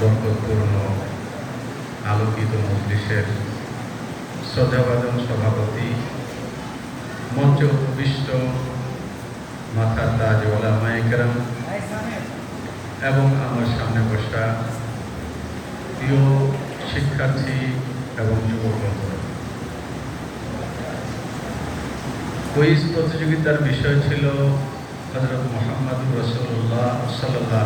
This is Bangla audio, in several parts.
বরকতপূর্ণ আলোকিত মজলিসের শ্রদ্ধাভাজন সভাপতি, মঞ্চে উপবিষ্ট মাথার তাজ ওলামা একরাম এবং আমার সামনে বসা প্রিয় শিক্ষার্থী এবং যুবক প্রতিযোগিতার বিষয় ছিল হজরত মোহাম্মদ রসুল্লাহ সাল্লাহ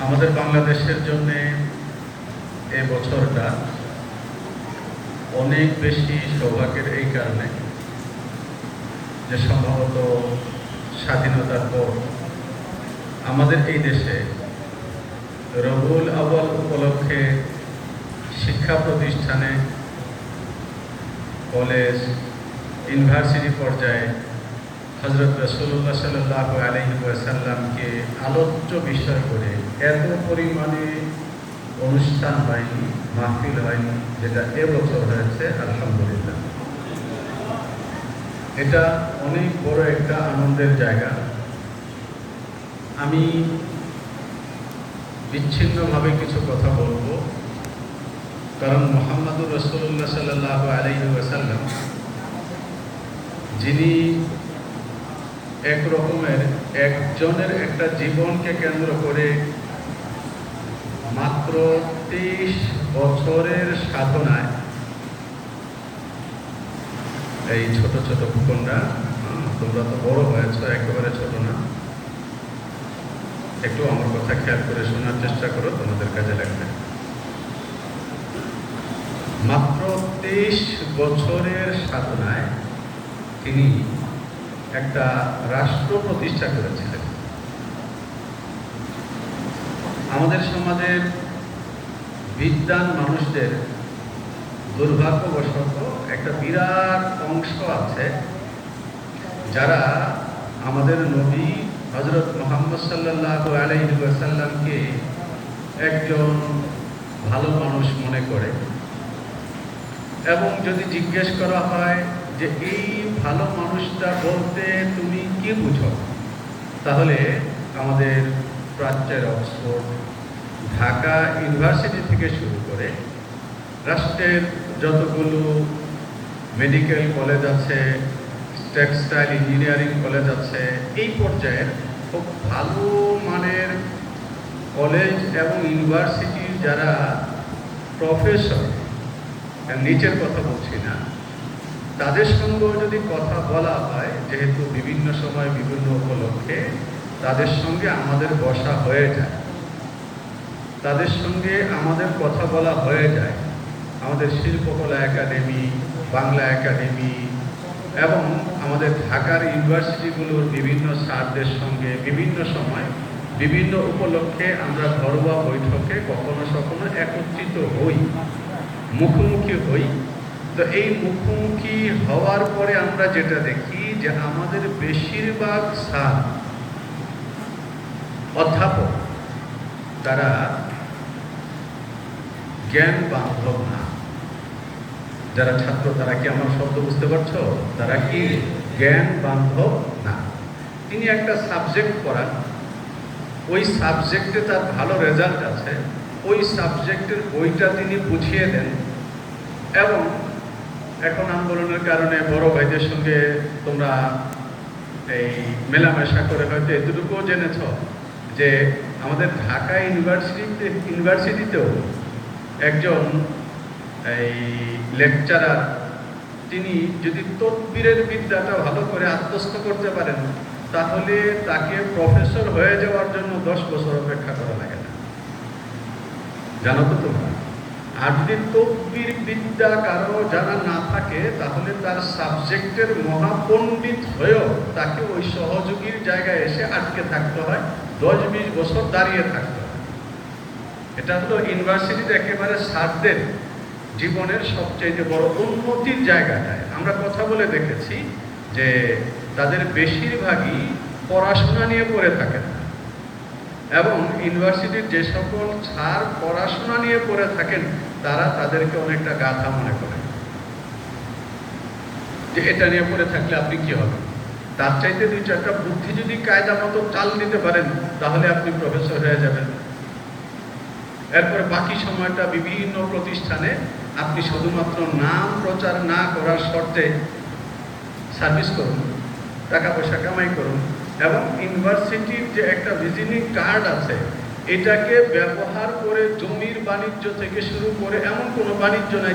আমাদের বাংলাদেশের জন্য এ বছরটা অনেক বেশি সৌভাগ্যের এই কারণে যে সম্ভবত স্বাধীনতার পর আমাদের এই দেশে রবুল আউয়াল উপলক্ষে শিক্ষা প্রতিষ্ঠানে কলেজ, ইউনিভার্সিটি পর্যায়ে হজরত রসুল্লাহ সাল্লাহ আলহিসাল্লামকে আলোচ্য বিষয় করে এত পরিমাণে অনুষ্ঠান হয়নি, মাহফিল হয়নি, যেটা এবছর হয়েছে, আলহামদুলিল্লাহ। এটা অনেক বড় একটা আনন্দের জায়গা। আমি বিচ্ছিন্নভাবে কিছু কথা বলব। কারণ মোহাম্মদুর রসুল্লাহ সাল্লাহ আলহি ওয়াসাল্লাম, যিনি এক রকমের একজনের একটা জীবনকে কেন্দ্র করে মাত্র তেইশ বছরের সাধনায়। এই ছোট ছোট ফুকনরা তোমরা তো বড় হয়েছ, একেবারে ছোট না। একটু আমার কথা খেয়াল করে শোনার চেষ্টা করো, তোমাদের কাজে লাগবে। মাত্র তেইশ বছরের সাধনায় তিনি একটা রাষ্ট্র প্রতিষ্ঠা করেছিলেন। আমাদের সমাজের বিদ্যান মানুষদের দুর্ভাগ্যবশত একটা বিরাট অংশ আছে যারা আমাদের নবী হজরত মোহাম্মদ সাল্লাহ আলাইসাল্লামকে একজন ভালো মানুষ মনে করে। এবং যদি জিজ্ঞেস করা হয় যে এই ভালো মানুষটা বলতে তুমি কি বুঝো? তাহলে আমাদের প্রাচ্যের অক্সফোর্ড ঢাকা ইউনিভার্সিটি থেকে শুরু করে রাষ্ট্রের যতগুলো মেডিকেল কলেজ আছে, টেক্সটাইল ইঞ্জিনিয়ারিং কলেজ আছে, এই পর্যায়ের খুব ভালো মানের কলেজ এবং ইউনিভার্সিটির যারা প্রফেসর নিচের কথা বলছি না, তাদের সঙ্গেও যদি কথা বলা হয়, যেহেতু বিভিন্ন সময় বিভিন্ন উপলক্ষে তাদের সঙ্গে আমাদের বসা হয়ে যায়। তাদের সঙ্গে আমাদের কথা বলা হয়ে যায়। আমাদের শিল্পকলা একাডেমি, বাংলা একাডেমি এবং আমাদের ঢাকার ইউনিভার্সিটিগুলোর বিভিন্ন স্যারদের সঙ্গে বিভিন্ন সময় বিভিন্ন উপলক্ষে আমরা ঘরোয়া বৈঠকে কখনো কখনো একত্রিত হই, মুখোমুখি হই। তো এই মুখোমুখি হওয়ার পরে আমরা যেটা দেখি যে আমাদের বেশিরভাগ স্যার অধ্যাপক তারা জ্ঞান বান্ধব না। যারা ছাত্র, তারা কি আমার শব্দ বুঝতে পারছ? তারা কি জ্ঞান বান্ধব না। তিনি একটা সাবজেক্ট পড়ান। ওই সাবজেক্টে তার ভালো রেজাল্ট আছে। ওই সাবজেক্টের বইটা তিনি বুঝিয়ে দেন এবং এখন আন্দোলনের কারণে বড় ভাইদের সঙ্গে তোমরা এই মেলামেশা করে হয়তো এতটুকুও জেনেছ যে আমাদের ঢাকা ইউনিভার্সিটিতে, ইউনিভার্সিটিতেও একজন এই লেকচারার, তিনি যদি তদবিরের বিদ্যাটা ভালো করে আত্মস্থ করতে পারেন, তাহলে তাকে প্রফেসর হয়ে যাওয়ার জন্য দশ বছর অপেক্ষা করা লাগে না। জানো তো তোমরা? আর যদি তকবির বিদ্যা কারও জানা না থাকে, তাহলে তার সাবজেক্টের মহাপণ্ডিত হয়েও তাকে ওই সহযোগীর জায়গায় এসে আটকে থাকতে হয়। দশ বিশ বছর দাঁড়িয়ে থাকতে। এটা হলো ইউনিভার্সিটিতে একেবারে সারদের জীবনের সবচেয়ে বড় উন্নতির জায়গাটায়। আমরা কথা বলে দেখেছি যে তাদের বেশিরভাগই পড়াশোনা নিয়ে পড়ে থাকেন এবং ইউনিভার্সিটির যে সকল ছার পড়াশোনা নিয়ে পড়ে থাকেন, তারা তাদেরকে অনেকটা গাথা মনে করে যে এটা নিয়ে পড়ে থাকলে আপনি কি হবে তার চাইতে দুই চারটা বুদ্ধি যদি কায়দা মতো চাল দিতে পারেন, তাহলে আপনি প্রফেসর হয়ে যাবেন। এরপরে বাকি সময়টা বিভিন্ন প্রতিষ্ঠানে আপনি শুধুমাত্র নাম প্রচার না করার শর্তে সার্ভিস করুন টাকা পয়সা কামাই করুন এবং ইউনিভার্সিটির যে একটা ভিজিটিং কার্ড আছে, এটাকে ব্যবহার করে জমির বাণিজ্য থেকে শুরু করে এমন কোনো বাণিজ্য নাই